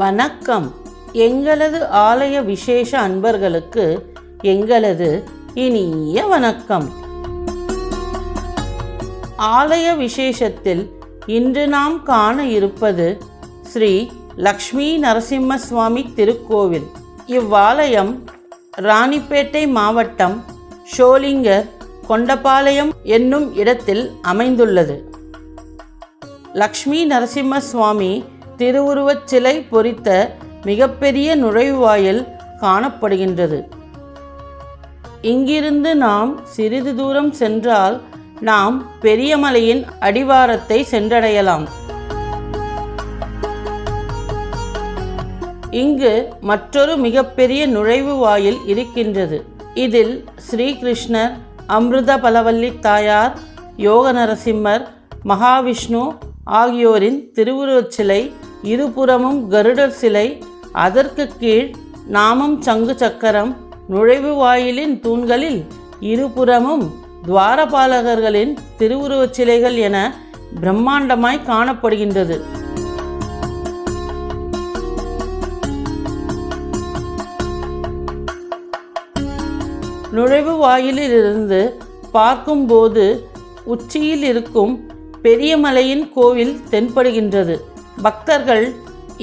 வணக்கம். எங்களது ஆலய விசேஷ அன்பர்களுக்கு எங்களது இனிய வணக்கம். ஆலய விசேஷத்தில் இன்று நாம் காண இருப்பது ஸ்ரீ லக்ஷ்மி நரசிம்ம சுவாமி திருக்கோவில். இவ்வாலயம் ராணிப்பேட்டை மாவட்டம் ஷோலிங்கர் கொண்டபாளையம் என்னும் இடத்தில் அமைந்துள்ளது. லக்ஷ்மி நரசிம்ம சுவாமி திருவுருவச் சிலை பொறித்த மிகப்பெரிய நுழைவாயில் காணப்படுகின்றது. இங்கிருந்து நாம் சிறிது தூரம் சென்றால் நாம் பெரியமலையின் அடிவாரத்தை சென்றடையலாம். இங்கு மற்றொரு மிகப்பெரிய நுழைவு வாயில் இருக்கின்றது. இதில் ஸ்ரீகிருஷ்ணர் அமிர்த பலவல்லி தாயார் யோக நரசிம்மர் மகாவிஷ்ணு ஆகியோரின் திருவுருவச் சிலை இருபுறமும் கருடர் சிலை அதற்கு கீழ் நாமம் சங்கு சக்கரம் நுழைவு வாயிலின் தூண்களில் இருபுறமும் துவாரபாலகர்களின் திருவுருவச் சிலைகள் என பிரம்மாண்டமாய் காணப்படுகின்றது. நுழைவு வாயிலிலிருந்து பார்க்கும்போது உச்சியில் இருக்கும் பெரிய மலையின் கோவில் தென்படுகின்றது. பக்தர்கள்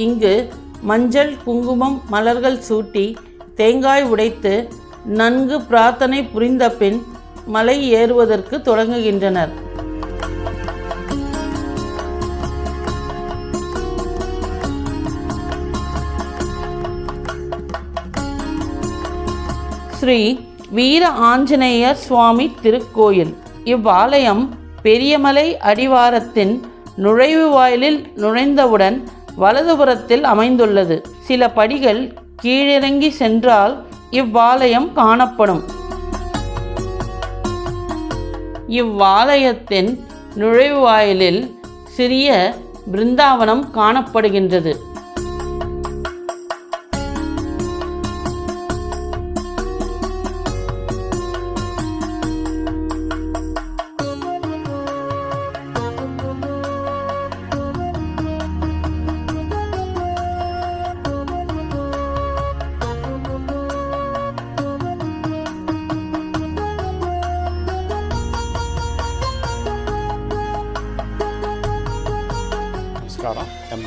இங்கு மஞ்சள் குங்குமம் மலர்கள் சூட்டி தேங்காய் உடைத்து நன்கு பிரார்த்தனை புரிந்த பின் மலை ஏறுவதற்கு தொடங்குகின்றனர். ஸ்ரீ வீர ஆஞ்சநேயர் சுவாமி திருக்கோயில் இவ்வாலயம் பெரியமலை அடிவாரத்தின் நுழைவு வாயிலில் நுழைந்தவுடன் வலதுபுறத்தில் அமைந்துள்ளது. சில படிகள் கீழிறங்கி சென்றால் இவ்வாலயம் காணப்படும். இவ்வாலயத்தின் நுழைவாயிலில் சிறிய பிருந்தாவனம் காணப்படுகின்றது.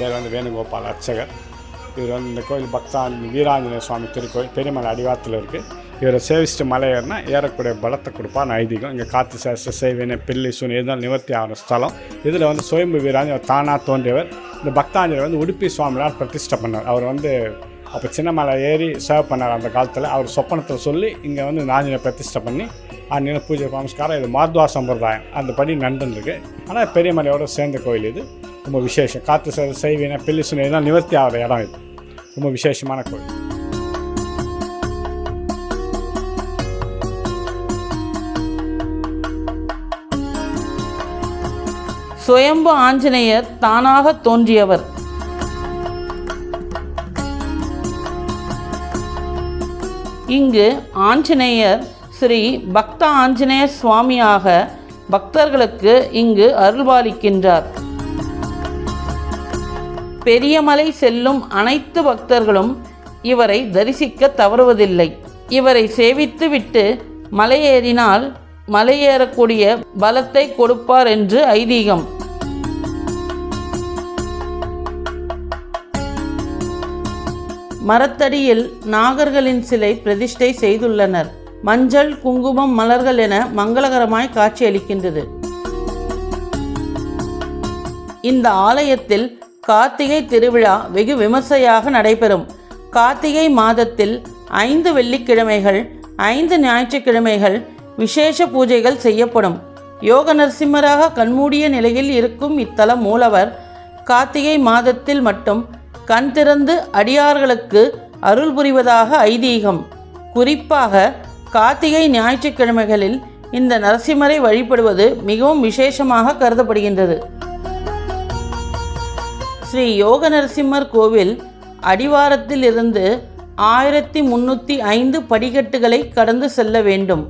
பேர் வந்து வேணுகோபால் அர்ச்சகர். இவர் வந்து இந்த கோயில் பக்தான் வீராஞ்சநேய சுவாமி திருக்கோயில் பெரியமலை அடிவாரத்தில் இருக்குது இவரை சேவிச்சுட்டு மலை ஏறினா ஏறக்கூடிய பலத்தை கொடுப்பான்னு ஐதீகம். இங்கே காத்து சேஷ்ட சேவினை பில்லி சுனி இதுதான் நிவர்த்தி ஆகிற ஸ்தலம். இதில் வந்து சுயம்பு வீராஞ்சர் தானாக தோன்றியவர். இந்த பக்தாஞ்சலி வந்து உடுப்பி சுவாமியார் பிரதிஷ்டை பண்ணார். அவர் வந்து அப்போ சின்ன மலை ஏறி சேவ் பண்ணார் அந்த காலத்தில். அவர் சொப்பனத்தில் சொல்லி இங்கே வந்து நாஞ்சினை பிரதிஷ்டை பண்ணி அந்நில பூஜை நமஸ்காரம் இது மாத்வா சம்பிரதாயம். அந்த படி நடந்துருக்கு ஆனால் பெரிய மலையோட சேர்ந்த கோயில் இது. ரொம்ப விசேஷம். காற்று சே செய்வினை பில்லி சுனை நிவர்த்தி ஆகிற இடம் இது. ரொம்ப விசேஷமான கோயில். சுயம்பு ஆஞ்சநேயர் தானாக தோன்றியவர். இங்கு ஆஞ்சநேயர் ஸ்ரீ பக்த ஆஞ்சநேய சுவாமியாக பக்தர்களுக்கு இங்கு அருள்பாலிக்கின்றார். பெரியமலை செல்லும் அனைத்து பக்தர்களும் இவரை தரிசிக்க தவறுவதில்லை. இவரை சேவித்துவிட்டு மலையேறினால் மலையேறக்கூடிய பலத்தை கொடுப்பார் என்று ஐதீகம். மரத்தடியில் நாகர்களின் சிலை பிரதிஷ்டை செய்துள்ளனர். மஞ்சள் குங்குமம் மலர்கள் என மங்களகரமாய் காட்சியளிக்கின்றது. இந்த ஆலயத்தில் கார்த்திகை திருவிழா வெகு விமர்சையாக நடைபெறும். கார்த்திகை மாதத்தில் ஐந்து வெள்ளிக்கிழமைகள் ஐந்து ஞாயிற்றுக்கிழமைகள் விசேஷ பூஜைகள் செய்யப்படும். யோக நரசிம்மராக கண்மூடிய நிலையில் இருக்கும் இத்தல மூலவர் கார்த்திகை மாதத்தில் மட்டும் கண் திறந்து அடியார்களுக்கு அருள் புரிவதாக ஐதீகம். குறிப்பாக கார்த்திகை ஞாயிற்றுக்கிழமைகளில் இந்த நரசிம்மரை வழிபடுவது மிகவும் விசேஷமாக கருதப்படுகின்றது. ஸ்ரீ யோக நரசிம்மர் கோவில் அடிவாரத்திலிருந்து ஆயிரத்தி முன்னூற்றி ஐந்து படிக்கட்டுகளை கடந்து செல்ல வேண்டும்.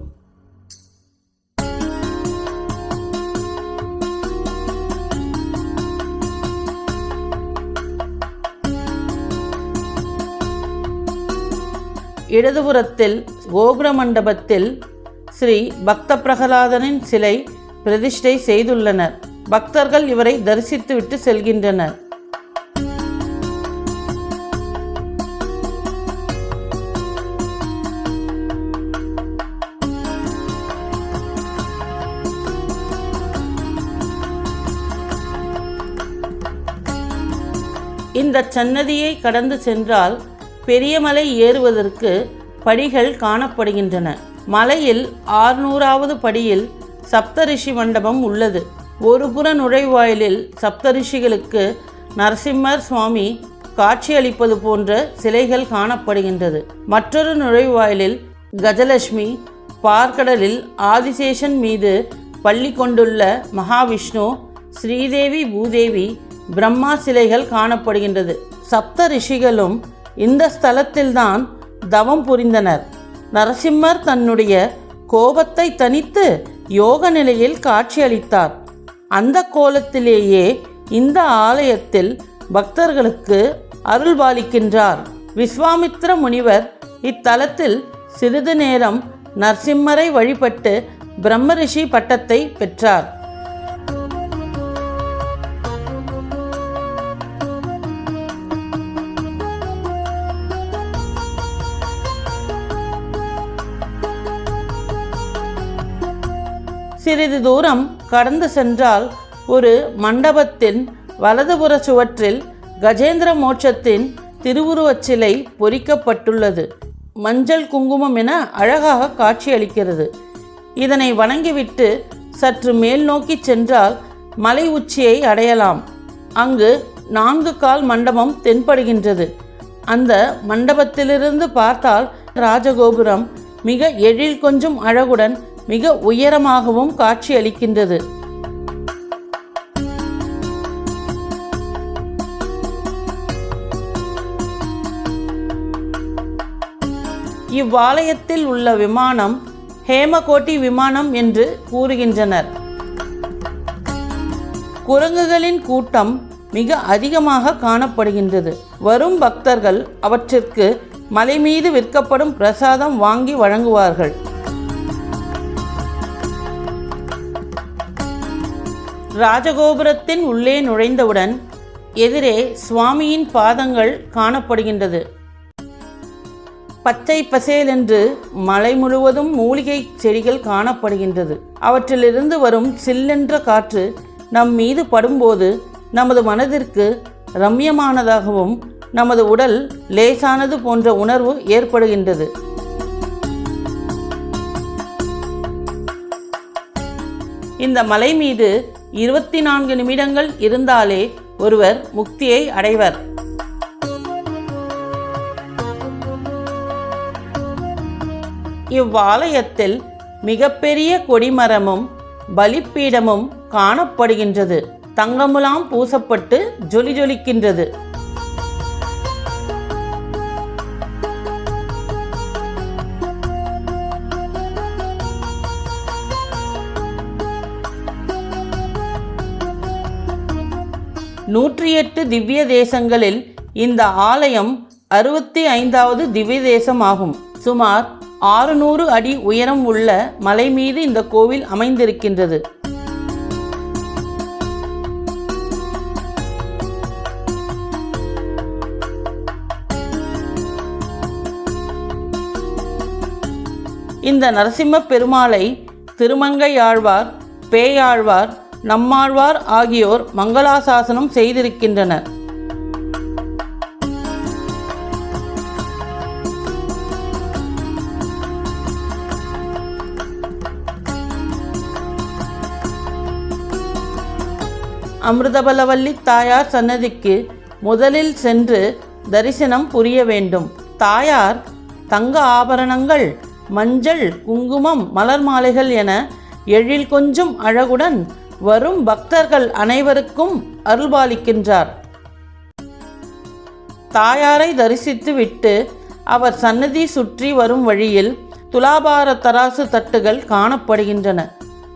இடதுபுறத்தில் கோபுர மண்டபத்தில் ஸ்ரீ பக்த பிரகலாதனின் சிலை பிரதிஷ்டை செய்துள்ளனர். பக்தர்கள் இவரை தரிசித்துவிட்டு செல்கின்றனர். இந்த சன்னதியை கடந்து சென்றால் பெரியமலை ஏறுவதற்கு படிகள் காணப்படுகின்றன. மலையில் ஆறுநூறாவது படியில் சப்தரிஷி மண்டபம் உள்ளது. ஒரு புற நுழைவாயிலில் சப்தரிஷிகளுக்கு நரசிம்மர் சுவாமி காட்சியளிப்பது போன்ற சிலைகள் காணப்படுகின்றது. மற்றொரு நுழைவாயிலில் கஜலட்சுமி பார்க்கடலில் ஆதிசேஷன் மீது பள்ளி கொண்டுள்ள மகாவிஷ்ணு ஸ்ரீதேவி பூதேவி பிரம்மா சிலைகள் காணப்படுகின்றது. சப்த ரிஷிகளும் இந்த ஸ்தலத்தில்தான் தவம் புரிந்தனர். நரசிம்மர் தன்னுடைய கோபத்தை தனித்து யோக நிலையில் காட்சியளித்தார். அந்த கோலத்திலேயே இந்த ஆலயத்தில் பக்தர்களுக்கு அருள்பாலிக்கின்றார். விஸ்வாமித்ர முனிவர் இத்தலத்தில் சிறிது நேரம் நரசிம்மரை வழிபட்டு பிரம்மரிஷி பட்டத்தை பெற்றார். சிறிது தூரம் கடந்து சென்றால் ஒரு மண்டபத்தின் வலதுபுற சுவற்றில் கஜேந்திர மோட்சத்தின் திருவுருவச் சிலை பொறிக்கப்பட்டுள்ளது. மஞ்சள் குங்குமம் என அழகாக காட்சியளிக்கிறது. இதனை வணங்கிவிட்டு சற்று மேல் நோக்கி சென்றால் மலை உச்சியை அடையலாம். அங்கு நான்கு கால் மண்டபம் தென்படுகின்றது. அந்த மண்டபத்திலிருந்து பார்த்தால் ராஜகோபுரம் மிக எழில் கொஞ்சம் அழகுடன் மிக உயரமாகவும் காட்சியளிக்கின்றது. இவ்வாலயத்தில் உள்ள விமானம் ஹேமகோட்டி விமானம் என்று கூறுகின்றனர். குரங்குகளின் கூட்டம் மிக அதிகமாக காணப்படுகின்றது. வரும் பக்தர்கள் அவற்றிற்கு மலை மீது விற்கப்படும் பிரசாதம் வாங்கி வழங்குவார்கள். ராஜகோபுரத்தின் உள்ளே நுழைந்தவுடன் எதிரே சுவாமியின் பாதங்கள் காணப்படுகின்றது. பச்சை பசேலென்று மலை முழுவதும் மூலிகை செடிகள் காணப்படுகின்றது. அவற்றிலிருந்து வரும் சில்லென்ற காற்று நம் மீது படும்போது நமது மனதிற்கு ரம்யமானதாகவும் நமது உடல் லேசானது போன்ற உணர்வு ஏற்படுகின்றது. இந்த மலை மீது இருபத்தி நான்கு நிமிடங்கள் இருந்தாலே ஒருவர் முக்தியை அடைவர். இவ்வாலயத்தில் மிகப்பெரிய கொடிமரமும் பலிப்பீடமும் காணப்படுகின்றது. தங்கமுலாம் பூசப்பட்டு ஜொலி ஜொலிக்கின்றது நூற்றி எட்டு திவ்ய தேசங்களில் இந்த ஆலயம் அறுபத்தி ஐந்தாவது திவ்ய தேசம் ஆகும் சுமார் ஆறுநூறு அடி உயரம் உள்ள மலை மீது இந்த கோவில் அமைந்திருக்கின்றது. இந்த நரசிம்ம பெருமாளை திருமங்கையாழ்வார் பேயாழ்வார் நம்மாழ்வார் ஆகியோர் மங்களாசாசனம் செய்திருக்கின்றனர். அமிர்தபலவல்லி தாயார் சன்னதிக்கு முதலில் சென்று தரிசனம் புரிய வேண்டும். தாயார் தங்க ஆபரணங்கள் மஞ்சள் குங்குமம் மலர் மாலைகள் என எழில் கொஞ்சம் அழகுடன் வரும் பக்தர்கள் அனைவருக்கும் அருள்பாலிக்கின்றார். தாயாரை தரிசித்து விட்டு அவர் சன்னதி சுற்றி வரும் வழியில் துலாபார தராசு தட்டுகள் காணப்படுகின்றன.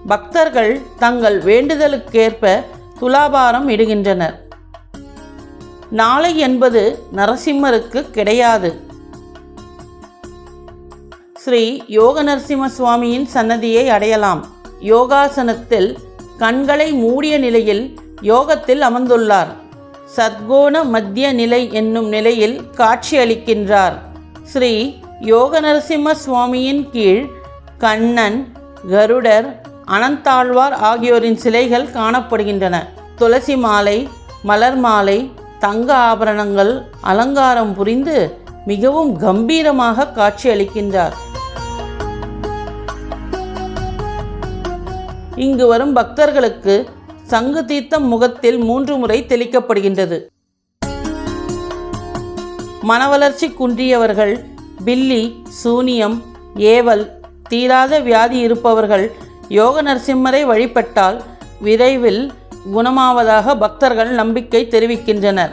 பக்தர்கள் தங்கள் வேண்டுதலுக்கேற்ப துலாபாரம் இடுகின்றனர். நாளை என்பது நரசிம்மருக்கு கிடையாது. ஸ்ரீ யோக நரசிம்ம சுவாமியின் சன்னதியை அடையலாம். யோகாசனத்தில் கண்களை மூடிய நிலையில் யோகத்தில் அமர்ந்துள்ளார். சத்கோண மத்திய நிலை என்னும் நிலையில் காட்சியளிக்கின்றார் ஸ்ரீ யோக நரசிம்ம சுவாமியின் கீழ் கண்ணன் கருடர் அனந்தாழ்வார் ஆகியோரின் சிலைகள் காணப்படுகின்றன. துளசி மாலை மலர் மாலை தங்க ஆபரணங்கள் அலங்காரம் புரிந்து மிகவும் கம்பீரமாக காட்சியளிக்கின்றார் இங்கு வரும் பக்தர்களுக்கு சங்கு தீர்த்தம் முகத்தில் மூன்று முறை தெளிக்கப்படுகின்றது. மனவளர்ச்சி குன்றியவர்கள் பில்லி சூனியம் ஏவல் தீராத வியாதி இருப்பவர்கள் யோக நரசிம்மரை வழிபட்டால் விரைவில் குணமாவதாக பக்தர்கள் நம்பிக்கை தெரிவிக்கின்றனர்.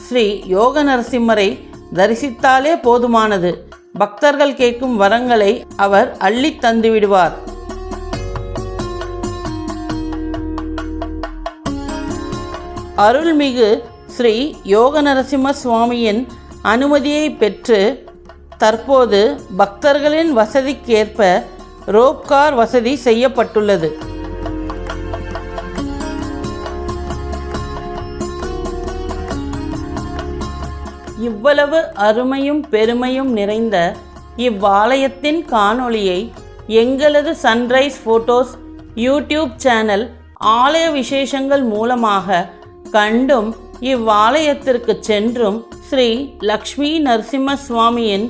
ஸ்ரீ யோக நரசிம்மரை தரிசித்தாலே போதுமானது. பக்தர்கள் கேட்கும் வரங்களை அவர் அள்ளித் தந்துவிடுவார். அருள்மிகு ஸ்ரீ யோக நரசிம்ம சுவாமியின் அனுமதியை பெற்று தற்போது பக்தர்களின் வசதிக்கேற்ப ரோப்கார் வசதி செய்யப்பட்டுள்ளது. இவ்வளவு அருமையும் பெருமையும் நிறைந்த இவ்வாலயத்தின் காணொளியை எங்களது சன்ரைஸ் ஃபோட்டோஸ் யூடியூப் சேனல் ஆலய விசேஷங்கள் மூலமாக கண்டும் இவ்வாலயத்திற்கு சென்றும் ஸ்ரீ லக்ஷ்மி நரசிம்ம சுவாமியின்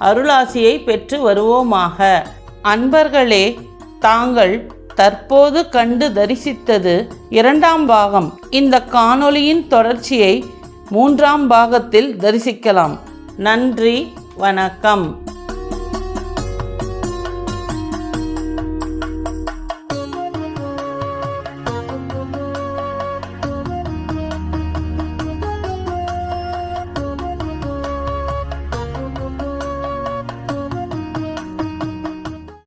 அருளாசியை பெற்று வருவோமாக. அன்பர்களே தாங்கள் தற்போது கண்டு தரிசித்தது இரண்டாம் பாகம். இந்த காணொளியின் தொடர்ச்சியை மூன்றாம் பாகத்தில் தரிசிக்கலாம். நன்றி வணக்கம்.